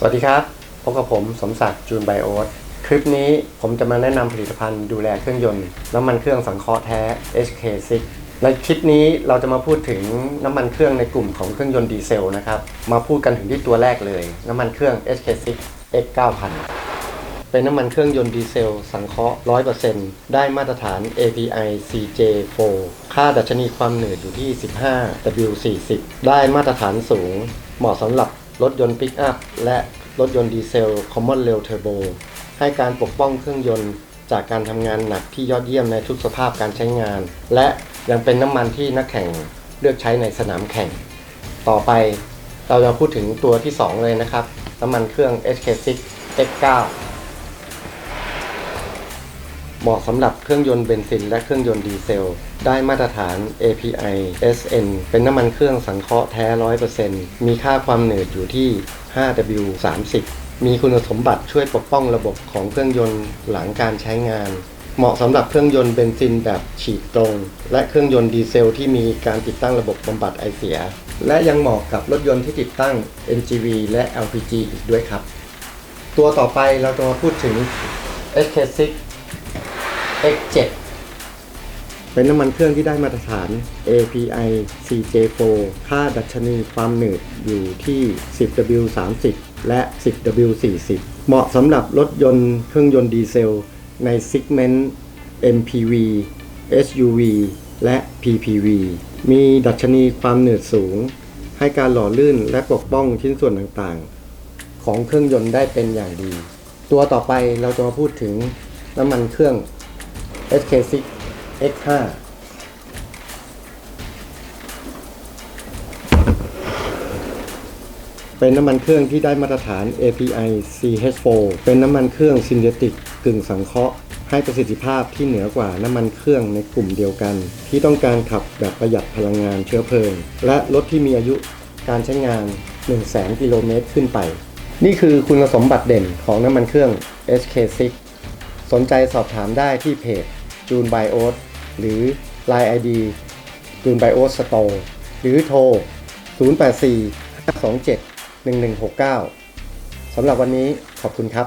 สวัสดีครับ พบกับผมสมศักดิ์จูนไบโอสคลิปนี้ผมจะมาแนะนำผลิตภัณฑ์ดูแลเครื่องยนต์ น้ำมันเครื่องสังเคราะห์แท้ HK6 ในคลิปนี้เราจะมาพูดถึงน้ำมันเครื่องในกลุ่มของเครื่องยนต์ดีเซลนะครับ มาพูดกันถึงที่ตัวแรกเลย น้ำมันเครื่อง HK6 X9000 เป็นน้ำมันเครื่องยนต์ดีเซล สังเคราะห์ 100%ได้มาตรฐาน API CJ4 ค่าดัชนีความหนืดอยู่ที่ 15 W40 ได้มาตรฐานสูง เหมาะสำหรับ รถยนต์ปิกอัพและรถยนต์ดีเซลคอมมอนเรลเทอร์โบให้การปกป้องเครื่องยนต์จากการทำงานหนักที่ยอดเยี่ยมในทุกสภาพการใช้งาน และยังเป็นน้ำมันที่นักแข่งเลือกใช้ในสนามแข่ง ต่อไปเราจะพูดถึงตัวที่ 2 เลยนะครับ น้ำมันเครื่อง HK6 X9 เหมาะสำหรับเครื่องยนต์เบนซินและเครื่องยนต์ดีเซล ได้มาตรฐาน API SN เป็นน้ำมันเครื่องสังเคราะห์แท้ 100%มีค่าความหนืดอยู่ที่ 5W30 มีคุณสมบัติช่วยปกป้องระบบของเครื่องยนต์หลังการใช้งาน เหมาะสำหรับเครื่องยนต์เบนซินแบบฉีดตรง และเครื่องยนต์ดีเซล ที่มีการติดตั้งระบบบำบัดไอเสีย และยังเหมาะกับรถยนต์ที่ติดตั้ง NGV และ LPG อีกด้วยครับ ตัวต่อไปเราจะมาพูดถึง HK6 X7 เป็นน้ำมันเครื่องที่ได้มาตรฐาน API CJ4 ค่าดัชนีความหนืดอยู่ที่ 10W30 และ 10W40 เหมาะสำหรับรถยนต์เครื่องยนต์ดีเซล ในซิกเมนต์ MPV SUV และ PPV มีดัชนีความหนืดสูง ให้การหล่อลื่นและปกป้องชิ้นส่วนต่างๆ ของเครื่องยนต์ได้เป็นอย่างดี ตัวต่อไปเราจะมาพูดถึงน้ำมันเครื่อง SK6 X5 เป็นน้ำมันเครื่องที่ได้มาตรฐาน API CH4 เป็นน้ำมันเครื่องซินเทติกกึ่งสังเคราะห์ ให้ประสิทธิภาพที่เหนือกว่าน้ำมันเครื่องในกลุ่มเดียวกัน ที่ต้องการขับแบบประหยัดพลังงานเชื้อเพลิง และรถที่มีอายุการใช้งาน 100,000 กิโลเมตรขึ้นไป นี่คือคุณสมบัติเด่นของน้ำมันเครื่อง HK6 สนใจสอบถามได้ที่เพจ จูนไบโอสหรือ Line ID จูนไบโอสสโตร์หรือโทร 084 527 1169 สำหรับวันนี้ขอบคุณครับ